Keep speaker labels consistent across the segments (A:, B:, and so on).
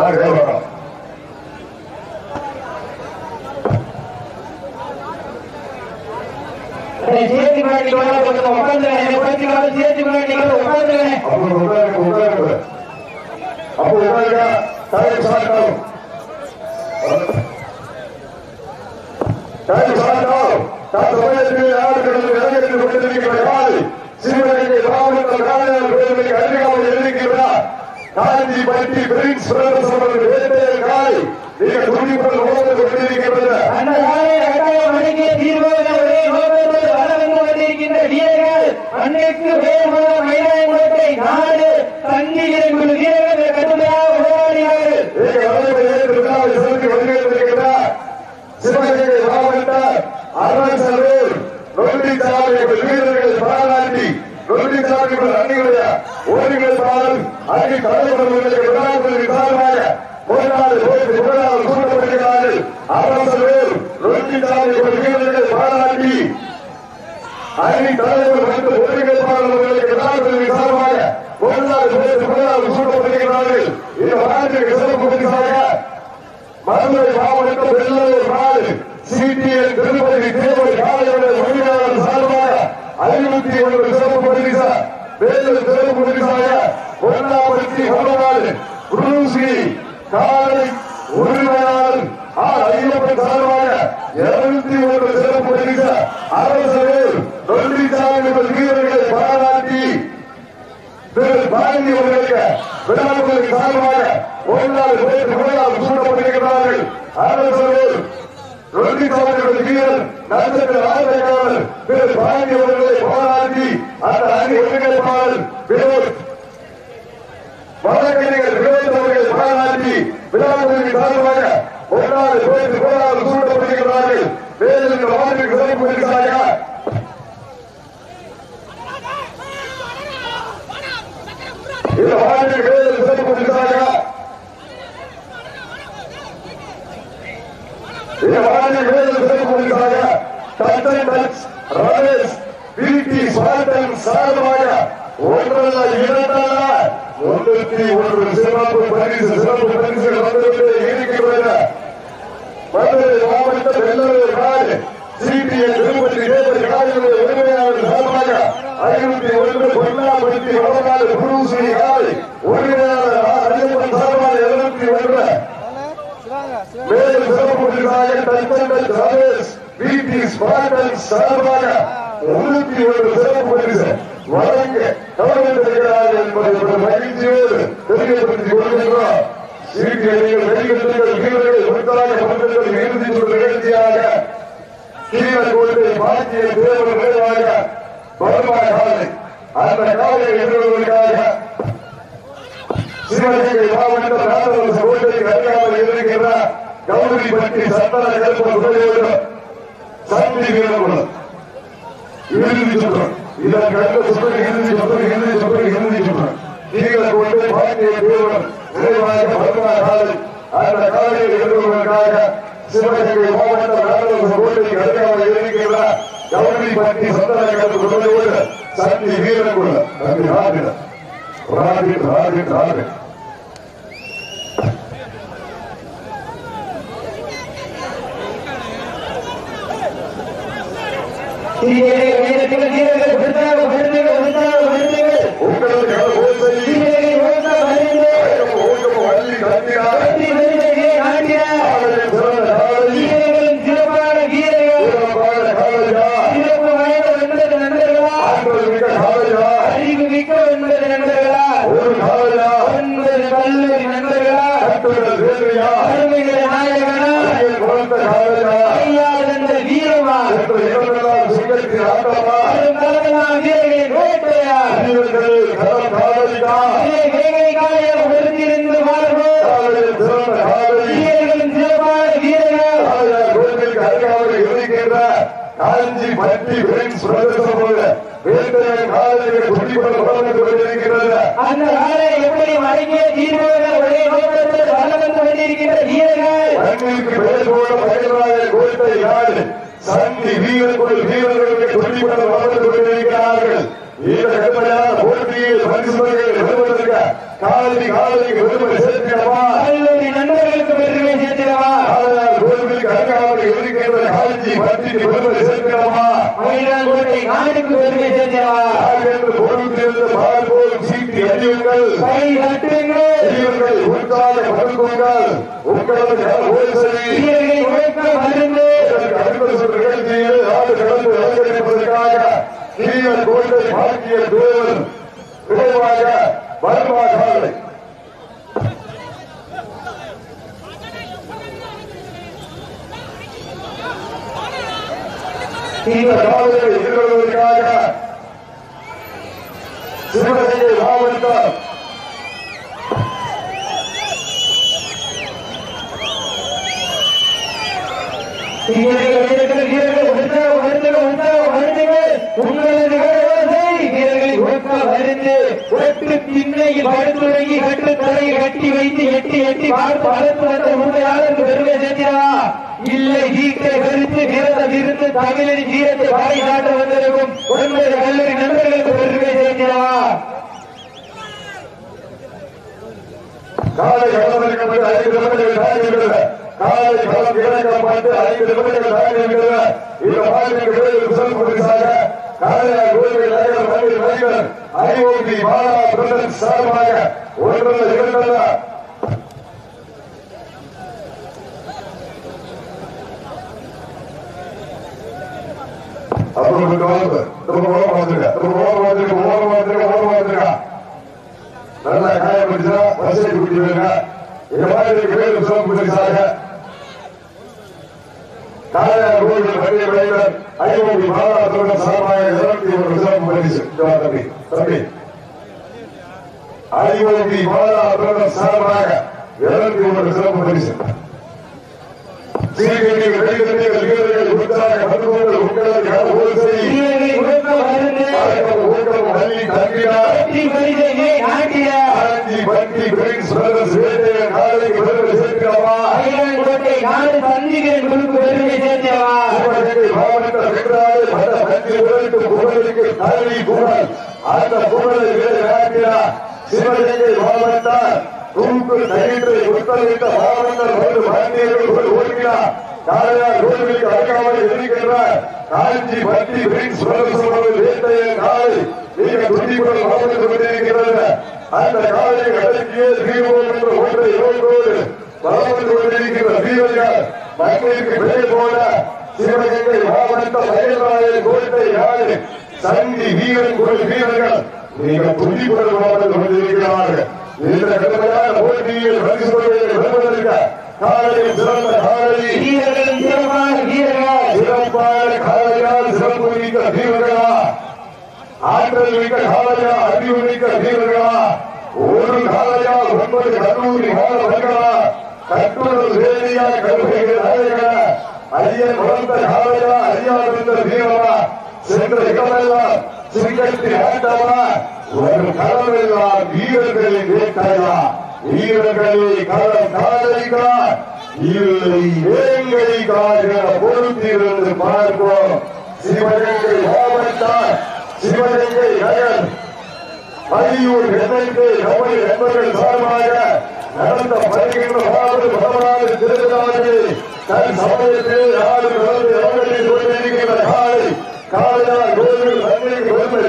A: வாங்க அப்போ உட்காருங்க உட்காருங்க அப்போ சாப்பிட்டோம் டைம் சாப்பிட்டோம் நான் சமயத்தில் யாரு கடந்து இறங்கி கொண்டிருக்கிற காலை சிவகங்கை மாவட்டம் காலையார் கோயிலுக்கு அருகாமல் இருக்கிறார் காஞ்சி பட்டி பிரின்ஸ் பிரதர்ஸ் அவர்கள் வேட்டையர் காலை மிக துணிப்புடன் உணர்ந்து கொண்டிருக்கிறது
B: அந்த நாளை கட்டாயம் மணிக்கு தீர்வாக ஒரே நோக்கத்தோடு வளர்ந்து கொண்டிருக்கின்ற வீரர்கள் அன்னைக்கு வேகமான மைதானத்தை நாடு தங்கி இருக்கும் வீரர்கள் கடுமையாக போராடினார்கள்.
A: மிக வலிமையை திருநாள் சிறந்து வருகிறார் சிவகங்கை மாவட்ட அருணாச்சலூர் நொண்டிச்சாலை வீரர்கள் பாராட்டி நொண்டிச்சாலை அணிகளுடைய ஓடிகள் பாடல் அணி தலைவர்களுக்கு விழாக்கள் விசாரமாக முதலாளி போட்டு முதலாளி கூட்டப்படுகிறார்கள். அருணாச்சலூர் நொண்டிச்சாலை வீரர்கள் பாராட்டி அணி தலைவர் மற்றும் ஓடிகள் பாடல்களுக்கு விழாக்கள் விசாரமாக முதலாளி போட்டு முதலாளி கூட்டப்படுகிறார்கள். இந்த வாரத்திற்கு சிறப்பு பரிசாக மதுரை மாவட்டம் வெள்ளலூர் நாடு சிடிஎன் திருப்பதி தேவர் காலையுடைய உரிமையாளர் சார்பாக ஐநூத்தி ஒன்று சிறப்பு பரிசா வேலூர் சிறப்பு பரிசாக பொன்னாபுரத்தி வல்லநாடு குருஸ்ரீ காலை உரிமையாளர் ஆர் ஐயப்பன் சார்பாக இருநூத்தி ஒன்று சிறப்பு பரிசா அரசர் தொழிற்சாலை வீரர்களை பாராட்டி திரு பாரதி அவர்களுக்கு விழாக்களுக்கு சார்பாக ஒன்றாவது பேர் விழாவில் சூட்டப்பட்டிருக்கிறார்கள். அரசர் தொழிற்சாலைகள் வீரர் நட்சத்திர அந்த அணி ஒருங்கிணைப்பாளர் வழக்கறிஞர் வினோத் அவர்களை பாராட்டி விழாக்களுக்கு சார்பாக ஒன்றாவது பேர் விழாவில் சூட்டப்பட்டிருக்கிறார்கள் வேறு வார்த்தைக்கு சிறப்பு பரிசாக இந்த வார்த்தைக்கு வேறு சிறப்பு பரிசாக இந்த வார்த்தை வேறு சிறப்பு பரிசாக ரமேஷ் பிடி ஸ்வாட்டன் சார்பாக ஒன்றல்ல இரண்டல்ல ஒன்று சிறப்பு பரிசு சிறப்பு பரிசுகள் வந்துவிட்டு மதுரை நாடு சிபிஎன் திருப்பதி தேவர் உரிமையாளர் சார்பாக ஐநூத்தி ஒன்று பொன்னாபட்டி வடநாடு காலை உரிமையாளர் ஆர். ஐயப்பன் சார்பாக இருநூத்தி ஒன்று மேலும் சிறப்பு விருதாக தன்மண்டல் ரமேஷ் பிடி ஸ்மார்டன் சார்பாக முன்னூத்தி ஒரு சிறப்பு பரிசு வழங்க கவனித்திருக்கிறார்கள் என்பதை ஒரு மகிழ்ச்சியோடு தெரியப்படுத்திக் கொள்கின்றோம். சிபிஐகள் வெளியிட்டுகள் வீரர்கள் பந்தங்கள் இறுதி நிகழ்ச்சியாக கீழக்கோட்டை தேவர் பர்மா காலை அந்த காலை எதிர்வதற்காக சிவகங்கை மாவட்டம் கோட்டைக்கு அருகாமல் கௌரிப்பட்டி சந்தன கருப்ப துறையோடு சந்தி வீரகுலம் இறுதி சுற்றம். இதன் கண்ட சுற்று இறுதி சுற்று இறுதி சுற்று இறுதி சுற்றம். கொண்டு பாக்கிய தேவர் விரைவாக பர்மா காலை அந்த காலையை எதிர்வதற்காக சிவகங்கை மாவட்டம் நாடக கோட்டைக்கு அருகாமல் இருக்கிற கௌரிப்பட்டி சந்தன கருப்ப துறையோடு சந்தி வீரகுலம் தம்பி ராபிட ராபிட் ராபிட் ராபிட்
B: வீரர்கள் வீரர்கள் விருந்தாக விருந்துகள் விருந்தாக விருந்துகள்
A: உங்களுக்கு ஓசை
B: வீரர்கள் ஓட்ட வருந்து
A: ஓட்டம் வள்ளி கட்டினார்
B: வெற்றி விருதுகளை நாட்டினார்
A: காலையில் சிறந்த காலை
B: வீரர்களின் சிறப்பான வீரர்கள்
A: சிறப்பான காலையா
B: சிறப்பு வாய்ந்த ஒன்பது நண்பர்களா
A: ஆண்கள் மிக காலையா
B: அறிவு மிக்க ஒன்பது நண்பர்களா
A: ஒரு காலையா
B: ஒன்பது கல்லூரி நண்பர்களா
A: கட்டுதல் வேலையா
B: அருமைகளை நாயகனா
A: அருகில் பிறந்த காலையா
B: ஐயா என்ற வீரமா
A: என்ற இடமெல்லாம் சிங்கத்தின் ஆட்டமா
B: வரும் தலைமையான வீரர்களின் வேட்டையா
A: வீரர்களில் கரம் காலையா
B: இதை வேகை காலையாக ஒருங்கிருந்து வாழ்வோம்
A: காலையில் சிறந்த காலை
B: வீரர்களின் சிறப்பான வீரர்கள்
A: காலையா கோவிலுக்கு அருகாமல் இருக்கின்ற காஞ்சி பிரின்ஸ் பிரதேசம் வேட்டையன் காலையில் குடிப்பட வளர்ந்து கொண்டிருக்கிறது
B: அந்த எப்படி தீர்வுகள் ஒரே கொண்டிருக்கின்ற வீரர்கள்?
A: சந்தி வீரர்கள் வீரர்களுக்கு வளர்ந்து கொண்டிருக்கிறார்கள். இந்த கடுமையான போட்டியில் சேர்க்கிறவா?
B: நண்பர்களுக்கு சேர்த்திடவா
A: காலையார் அருகாமல் இருக்கின்ற காலஜி பட்டிக்கு பெருமை சேர்க்கிறவா?
B: மயிலாடுதுறை நாடுக்கு பெருமை
A: பால் போல் சீட்டி அறியுங்கள். உற்சாக பருக்குங்கள் உங்களது கோட்டை பாக்கிய தேவன் விரைவாக இந்த காலையை எதிர்கொள்வதற்காக சிவகங்கை மாவட்டம்
B: உற்சாக மருந்துகள் உங்களது ஓசை திண்ணையில் படுத்துறங்கி கட்டு தலையை கட்டி வைத்து எட்டி எட்டி பார்த்து வளர்த்து வந்த உண்மையாளருக்கு பெருமை சேர்த்திடவா? இல்லை ஈக்கை வெறுத்து விரத விருந்து தமிழின் வீரத்தை வாய் காட்ட வந்திருக்கும் ஒன்பது கல்லூரி நண்பர்களுக்கு பெருமை சேர்த்திடவா?
A: காலை களமிறக்கப்பட்டு ஐந்து நிமிடங்கள் தாங்குகிறது காலை களம் இறக்கப்பட்டு ஐந்து நிமிடங்கள் தாய் தாங்குகிறது இந்த மாநிலங்களுக்கு வேறு சிறப்பு பரிசாக காலையார் கோவில் நகர் மகளிர் மைனர் ஐஓபி பாலா பிரதன் சார்பாக ஒன்றல்ல இரண்டல்ல அப்புறம் கொஞ்சம் வாங்க. திரும்ப ஓரம் வந்துருங்க திரும்ப ஓரம் வந்துருங்க ஓரம் வந்துருங்க ஓரம் வந்துருங்க நல்லா காயப்பட்டுச்சா வசதி குடிக்கிறீங்க இந்த மாதிரி வேறு சிறப்பு பரிசாக காலையார் கோவில் ஐநூறு மாணவர்களுடன் சார்பாக இருபத்தி ஒரு சிறப்பு பரிசு இந்த வா தம்பி தம்பி ஐநூறு மாணவர்களுடன் சார்பாக இருபத்தி ஒரு சிறப்பு பரிசு சீர்கேட்டில் வெளியிடங்கள் வீரர்கள் உற்சாக மருத்துவர்கள் உங்களது ஓசை
B: வீரர்களை உழைக்க மருந்து
A: ஊக்கம் வள்ளி தங்கினார்
B: வெற்றி பரிசை நாட்டிய
A: ஆட்சி பட்டி பிரின்ஸ் பிரதர்ஸ் வேட்டையை காலைக்கு பெருமை சேர்க்கிறவா
B: கோட்டை நாடு சந்திக்கிறேன் குழுக்கு பெருமை சேர்த்தவா
A: சிவகங்கை மாவட்ட வென்றாலே பல பத்து பேருக்கு புகழுக்கு தலைவி புகழ் அந்த புகழை வேறாக்கிறார் சிவகங்கை மாவட்ட தூக்கு தயிரை உத்தரவிட்ட மாவட்ட மருந்து மாநிலங்கள் ஓடுகிறார் காலையார் கோவிலுக்கு அடக்காமல் இருக்கின்ற காஞ்சி பட்டி பிரின்ஸ் பிரதர்ஸ் வேட்டையை காலை மாவட்டம் கொண்டிருக்கிறது அந்த காலை அடக்கிய தீர்வோம் என்ற ஒன்றை வளர்ந்து கொண்டிருக்கிற வீரர்கள் போல சிவகங்கை மாவட்ட கோட்டை சந்தி வீரன் குரல் வீரர்கள். நீங்கள் துண்டிப்புடன் மாவட்டம் கொண்டிருக்கிறார்கள் இந்த கடுமையான போட்டியில் பரிசு வெல்வதற்கு காலையில் சிறந்த காலை.
B: வீரர்களும் சிறப்பான வீரர்கள்
A: சிறப்பான காலையால் சிறப்பு மிக்க வீரர்களா? ஆற்றல் மிக்க காலையா? அறிவு மிக்க வீரர்களா? ஒரு காலையா? ஒன்பது கல்லூரி மாணவர்களா கட்டுடல் வேதியா கல்விகள் ஐயன் வளர்ந்த காலையா? அறியாதிருந்த வீரமா சென்ற இடமெல்லாம் சிங்கத்தை ஆட்டமா ஒரு களமெல்லாம் வீரர்களை வேட்டையா? வீரர்களை களம் காதலிக்கிறார் இல்லை வேங்கைக்காக பொறுத்திருந்து பார்ப்போம். சிவகங்கை மாவட்டம் சிவகங்கை நகர். பதியூர் எண்ணெய்க்கு நம்முடைய நண்பர்கள் சார்பாக நடந்த வருகின்ற மாவட்ட திருவிழாவில் தன் சமயத்தில் யாரு நடந்து அவர்களில் கொண்டிருக்கிற காலை காலையார் கோவில் நன்மைக்கு பெருமை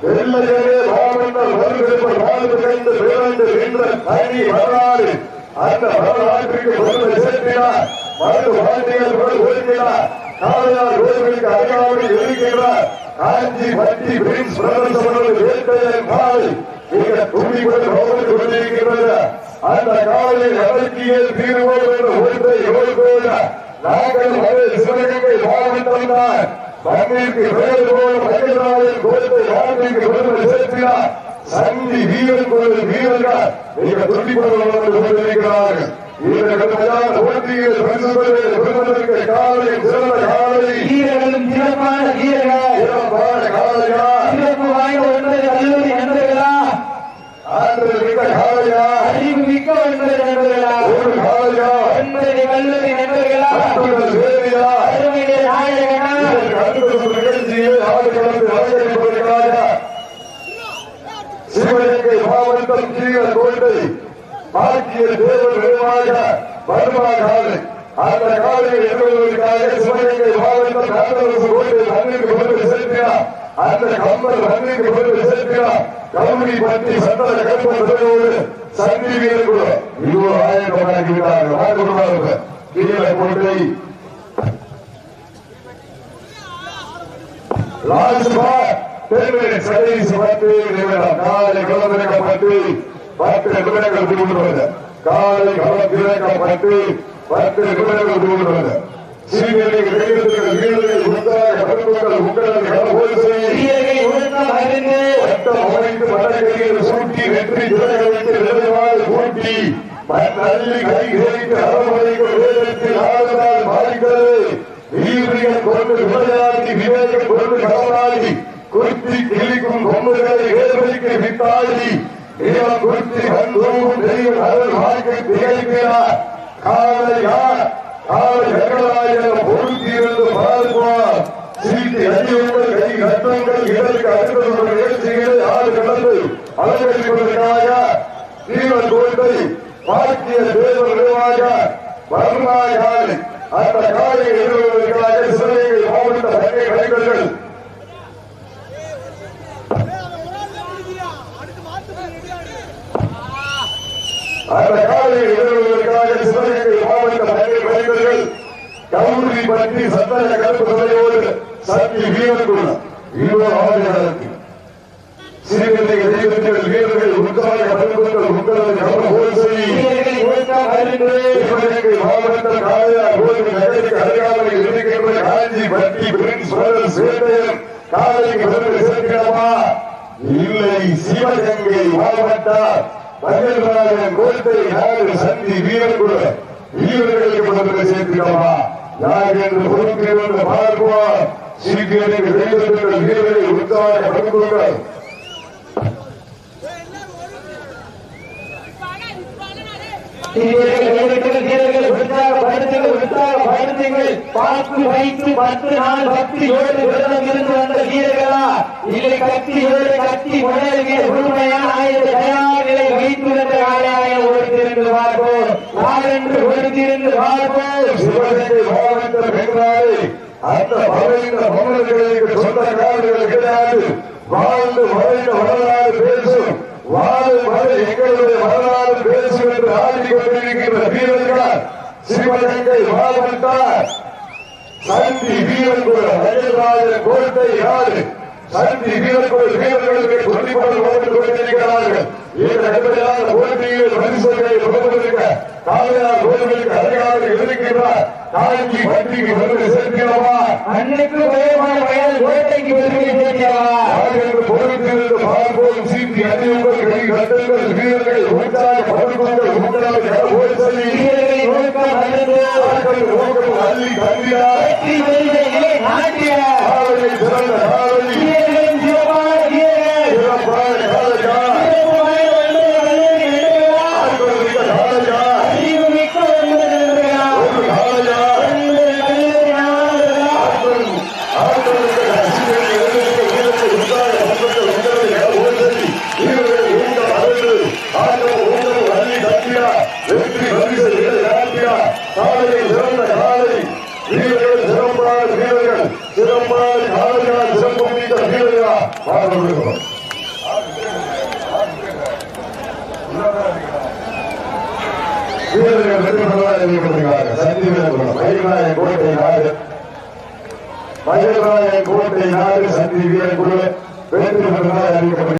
A: சேர்க்கிறார் வெள்ளையரே மாவட்டம் வருகின்ற வாழ்வு கண்டு பிறந்து நின்ற தனி வரலாறு. அந்த வரலாற்றுக்கு பெருமை சேர்க்கிறார் மருந்து வாழ்க்கையில் ஒதுக்கிறார் காளையார் கோவிலுக்கு அறியாமல் இருக்கிறார் காஞ்சி பட்டி பிரின்ஸ் பிரதமர் அவர்கள் வேட்டையன் காலை மிக துணிவுடன் கவனித்துக் கொண்டிருக்கிறது அந்த காலையை அடக்கியல் தீர்வோம் என்ற ஒன்றை யோகோட நாங்கள் அதே சிவகங்கை மாவட்டம் தான் மண்ணிற்கு வேறு போல மகிழ்நாளின் கோட்டை வாழ்க்கைக்கு பெருமை சேர்க்கிறார் சந்தி வீரன் கோவில் வீரர்கள். மிக துணிவுடன் கொண்டிருக்கிறார்கள். இந்த கடுமையான போட்டியில் பரிசு பெறுவதற்கு காலை சிறந்த காலை.
B: வீரர்களும் சிறப்பான வீரர்கள்.
A: சிறப்பான காலையா?
B: சிறப்பு வாய்ந்த ஒன்பது கல்லூரி நண்பர்களா?
A: ஆற்றல் மிக்க காலையா
B: அறிவு மிக்க ஒன்பது நண்பர்களா
A: ஒரு காலையா
B: ஒன்பது கல்லூரி நண்பர்களா
A: அத்துடன் வேலையா
B: அருமையிலே நாயகனா
A: இதற்கு அடுத்த ஒரு நிகழ்ச்சியில் ஆடு கலந்து அலங்கரிப்பதற்காக சிவகங்கை மாவட்டம் கீழகோட்டை ஆக்கிய தேவர் நிர்வாக வருமா காலை அந்த காலையில் எதிர்கொள்வதற்காக சிவகங்கை மாவட்டம் காந்தரசு கோட்டை மண்ணிற்கு கொண்டு செலுத்தினார் அந்த கம்பல் மண்ணிற்கு கொண்டு செலுத்தினார் கவுனி பற்றி சந்தன கருப்போடு சந்தி வீரர் இருபது ஆயிரம் வழங்கிவிட்டார்கள் வாக்குறுவார்கள் கீழகோட்டை லாஜ்பா பெருமையை கடைசி பத்து நிமிடம் காலை களமிறக்கப்பட்டு பத்து நிமிடங்கள் திரும்புவது காலை திறக்கப்பட்டு பத்து நிமிடங்கள் திரும்புவது சீனியரை கையெழுத்துக்கள் வீரர்கள் உண்டாக கருத்துக்கள் உங்களது களபோது செய்ய சூட்டி வெற்றி திரைகளுக்கு நிறைவாக கூட்டி மண்ணள்ளி கைகேறிக்கு அரவணைக்கு வேதத்தில் ஆளுநாள் மாறிக்கிறது வீரியன் கொண்டு விளையாடி விவேகம் கொண்டு களமாடி குறித்தி கிளிக்கும் கொம்புகளை வேதனைக்கு வித்தாடி நீளம் குறித்தி வந்தோம் தெய்வம் அருள் வாழ்க்கை திகழ்கிறார் திகைக்கிறார் காலையா காலை வெங்கடாயம் பொருத்தியிருந்து பார்ப்பார் சீட்டு அடியுங்கள் கை கட்டங்கள். இதற்கு அடுத்த நிகழ்ச்சிகளை ஆறு கடந்து அலங்கரிப்பதற்காக தீவன் கோட்டை பாக்கிய தேவர்களாக நிர்வாக அந்த காலை எழுதுவதற்காக சிவகங்கை மாவட்ட சங்கை கலைஞர்கள் அந்த காலையில் எதிர்வதற்காக சிவகங்கை மாவட்ட சங்கை கலைஞர்கள் கவுரி பற்றி சந்தன கருப்பு தலையோடு சக்தி வீரர்கள் இருவர் ஆளுநருக்கு சிறுகதைகள் தெய்வங்கள் வீரர்கள் உற்சாக பண்புகள் உங்களது கவனம் செய்யும்
B: வீரர்கள் ஒழுக்கம் அறிந்து
A: நகருக்கு இருக்கின்ற காஞ்சி பட்டி பிரின்ஸ் காலைக்கு சேர்க்கிறோமா? இல்லை சிவகங்கை மகிழ்ராஜன் கோட்டை நாடு சந்தி வீரர்கள் வீரர்களுக்கு பதில் சேர்க்கிறோமா யார் என்று பொறுப்பிலிருந்து பார்ப்போம் சீக்கிரம் தெய்வங்கள் வீரர்களை உற்சாக பண்புகள்
B: பார்த்து வைத்து பத்து நாள் பக்தியோடு விரதம் இருந்து வந்த வீரர்களா? இல்லை கத்தியோடு கத்தி முனைய முழுமையான ஆயுத தயார். நிலை வைத்து வந்த ஆலயம் ஒருத்திருந்து பார்ப்போம் யாரென்று ஒருத்திருந்து பார்ப்போம்
A: சிவகங்கை மாவட்டம் என்றாலே அந்த மறைந்த மன்னர்களுக்கு சொந்த காவல்கள் கிடையாது. வாழ்ந்து மறைந்த வரலாறு பேசும். வாழும் வரை எங்களுடைய வரலாறு பேசும் என்று ஆடிக்கொண்டிருக்கின்ற வீரர்களால் சிவகங்கை மாவட்டம் சந்தி வீரர்கள் அயல்ராஜன் கோட்டை யாரு சந்தி வீரர்கள் வீரர்களுக்கு கொடிப்படம் வளர்ந்து கொண்டிருக்கிறார்கள். இந்த கடுமையான போட்டியில் மனுஷர்களை பகிர்ந்திருக்க காலையார் கோவிலுக்கு அதிகாரி இருக்கிறார் காஞ்சி பட்டிக்கு வந்து சேர்க்கிறோமா?
B: அன்னைக்கு பயமான வயல் கோட்டைக்கு சேர்க்கிறவா
A: ஆகியோர் பொறுத்திருந்து பார்ப்போம் சீட்டி அணியுங்கள் கை கட்டுங்கள் வீரர்கள் உற்சாக
B: ஒழுக்கம் அறிந்து
A: ஓட்டம் அள்ளி
B: நிலை நாட்டிய?
A: காலையை சிறந்த காலை
B: வீரர்களின் சிறப்பான வீரர்கள்
A: சிறப்பான காலையா
B: சிறப்பு வாய்ந்த வெள்ளை வெள்ளை வெள்ளைகளா
A: ஆண்களுக்கு காலையா
B: அறிவு மிக்க வெள்ளை வெள்ளைகளா
A: ஒரு காலையா
B: வெள்ளை வெள்ளை நாடுகளா
A: ஆண்கள் ஆண்களுக்கு ரசிகர்கள் எதிர்க்க வீரர்கள் உற்சாக பருவங்கள் உங்களது கடவுள் சொல்லி வீரர்கள் உங்கள் அழகு ஆண்கள் உங்கள் அள்ளி கட்டியா வெற்றி பரிசு நாட்டியா காலையை சிறந்த காலை வீரர்கள் சிறப்பான வீரர்கள் சிறப்பான காலையா சிறப்பு மிக்க வீரர்களா பாடுகிறோம் வீரர்கள் வெற்றி பெறுவார் அறிவிக்கப்படுகிறார்கள் சந்தி வீரர்கள் மயிலாய கோட்டை நாடு மயிலாய கோட்டை நாடு சந்தி வீரர் வெற்றி பெறுவார் அறிவிக்கப்படுகிறார்